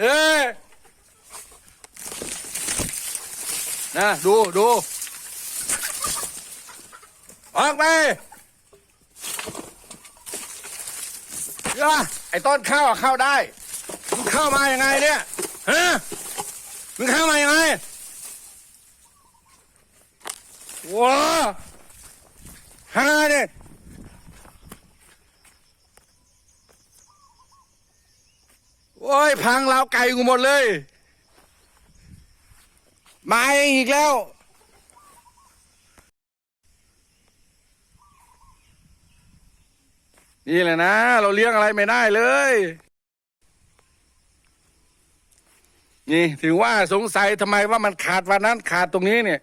เอ้ยนะดูดูออกไปย่าไอ้ต้นข้าวเข้าได้มึงเข้ามาอยังไงเนี่ยฮะมึงเข้ามาอยังไงว้าฮาเนี่ย อ้ยพังราวไก่กูหมดเลย มาเองอีกแล้ว นี่แหละนะ เราเลี้ยงอะไรไม่ได้เลย นี่ถึงว่าสงสัยทำไมว่ามันขาดวันนั้นขาดตรงนี้เนี่ย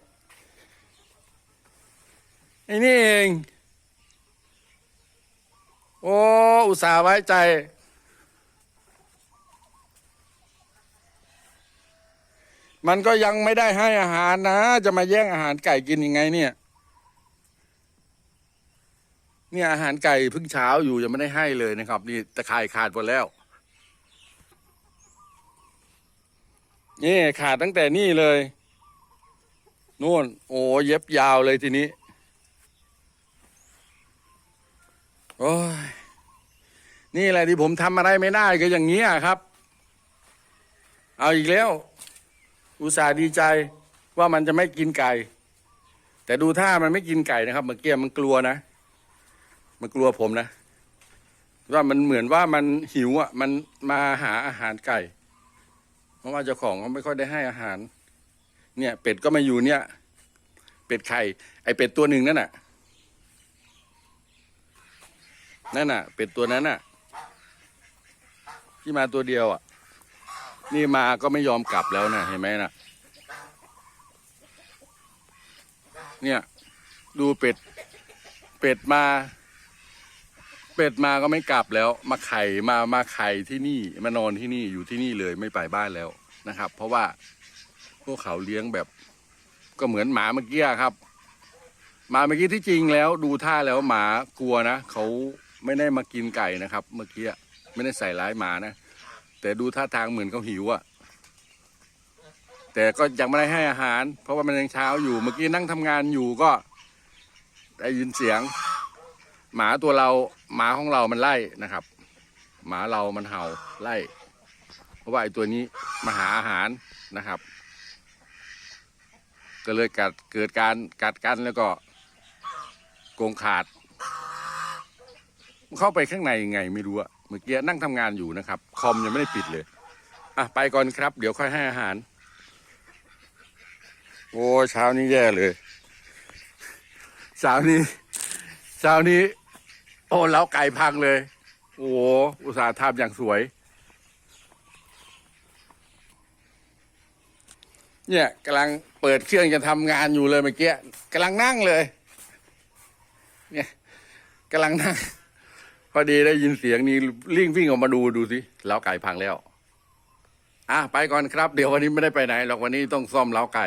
ไอ้นี่เอง โอ้ อุตส่าห์ไว้ใจ มันก็ยังไม่ได้ให้อาหารนะ จะมาแย่งอาหารไก่กินยังไง เนี่ย เนี่ยอาหารไก่เพิ่งเช้าอยู่ยังไม่ได้ให้เลยนะครับ นี่ตะข่ายขาดหมดแล้ว นี่ขาดตั้งแต่นี่เลยนู่น โอ้เย็บยาวเลยทีนี้ โอ้ย นี่แหละที่ผมทำอะไรไม่ได้ก็อย่างเงี้ครับ เอาอีกแล้ว อุตส่าห์ดีใจว่ามันจะไม่กินไก่ แต่ดูท่ามันไม่กินไก่นะครับเมื่อกี้มันกลัวนะ มันกลัวผมนะ ว่ามันเหมือนว่ามันหิวอะ มันมาหาอาหารไก่ เพราะว่าเจ้าของเขาไม่ค่อยได้ให้อาหาร เนี่ย เป็ดก็มาอยู่เนี่ย เป็ดไข่ ไอเป็ดตัวหนึ่งนั่นน่ะ นั่นน่ะ เป็ดตัวนั้นน่ะ ที่มาตัวเดียวอะ นี่มาก็ไม่ยอมกลับแล้วนะเห็นไหมนะเนี่ย ดูเป็ด เป็ดมา เป็ดมาก็ไม่กลับแล้ว มาไข่มามาไข่ที่นี่ มานอนที่นี่อยู่ที่นี่เลยไม่ไปบ้านแล้วนะครับ เพราะว่าพวกเขาเลี้ยงแบบ ก็เหมือนหมาเมื่อกี้ครับหมาเมื่อกี้ที่จริงแล้ว ดูท่าแล้วหมากลัวนะเขาไม่ได้มากินไก่นะครับ เมื่อกี้ไม่ได้ใส่ร้ายหมานะ แต่ดูท่าทางเหมือนเขาหิวอะแต่ก็ยังไม่ได้ให้อาหาร เพราะว่ามันยังเช้าอยู่ เมื่อกี้นั่งทำงานอยู่ก็ ได้ยินเสียง หมาตัวเราหมาของเรามันไล่นะครับ หมาเรามันเห่าไล่ เพราะว่าไอ้ตัวนี้มาหาอาหารนะครับ ก็เลยกัดเกิดการกัดกันแล้วก็โกงขาด เข้าไปข้างในยังไงไม่รู้อะ เมื่อกี้นั่งทำงานอยู่นะครับ คอมยังไม่ได้ปิดเลย อะไปก่อนครับ เดี๋ยวค่อยให้อาหาร โอ้เช้านี้แย่เลย เช้านี้ เช้านี้ โอ้เล้าไก่พังเลย โอ้อุตส่าห์ทำอย่างสวย เนี่ยกำลังเปิดเครื่องจะทำงานอยู่เลยเมื่อกี้กำลังนั่งเลย เนี่ยกำลังนั่ง พอดีได้ยินเสียงนี้รีบวิ่งออกมาดูดูสิเล้าไก่พังแล้วอะไปก่อนครับ เดี๋ยววันนี้ไม่ได้ไปไหนหรอกวันนี้ต้องซ่อมเล้าไก่